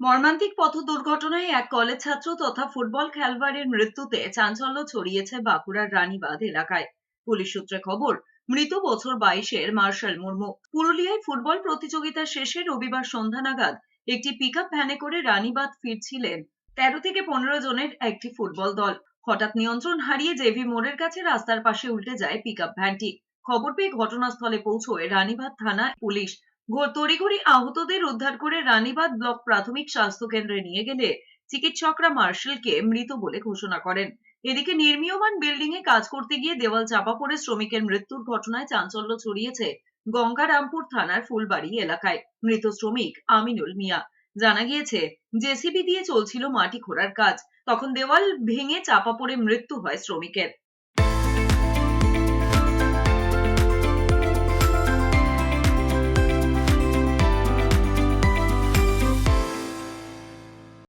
মর্মান্তিক পথ দুর্ঘটনায় এক কলেজ ছাত্র তথা ফুটবল খেলোয়াড়ের মৃত্যুতে চাঞ্চল্য ছড়িয়েছে বাঁকুড়ার রানীবাঁধ এলাকায়। পুলিশ সূত্রে খবর, মৃত বছর বাইশের মার্শাল মুর্মু। পুরুলিয়ায় ফুটবল প্রতিযোগিতা শেষে রবিবার সন্ধ্যা নাগাদ একটি পিকআপ ভ্যানে করে রানীবাঁধ ফিরছিলেন তেরো থেকে পনেরো জনের একটি ফুটবল দল। হঠাৎ নিয়ন্ত্রণ হারিয়ে জেভি মোড়ের কাছে রাস্তার পাশে উল্টে যায় পিকআপ ভ্যানটি খবর পেয়ে ঘটনাস্থলে পৌঁছয় রানীবাঁধ থানা পুলিশ। তড়িঘড়ি আহতদের উদ্ধার করে রানীবাঁধ ব্লক প্রাথমিক স্বাস্থ্য কেন্দ্রে নিয়ে গেলে চিকিৎসকরা মার্শালকে মৃত বলে ঘোষণা করেন। এদিকে নির্মীয়মান বিল্ডিং এ কাজ করতে গিয়ে দেওয়াল চাপা পড়ে শ্রমিকের মৃত্যুর ঘটনায় চাঞ্চল্য ছড়িয়েছে গঙ্গারামপুর থানার ফুলবাড়ি এলাকায়। মৃত শ্রমিক আমিনুল মিয়া। জানা গিয়েছে, জেসিবি দিয়ে চলছিল মাটি খোঁড়ার কাজ। তখন দেওয়াল ভেঙে চাপা পড়ে মৃত্যু হয় শ্রমিকের।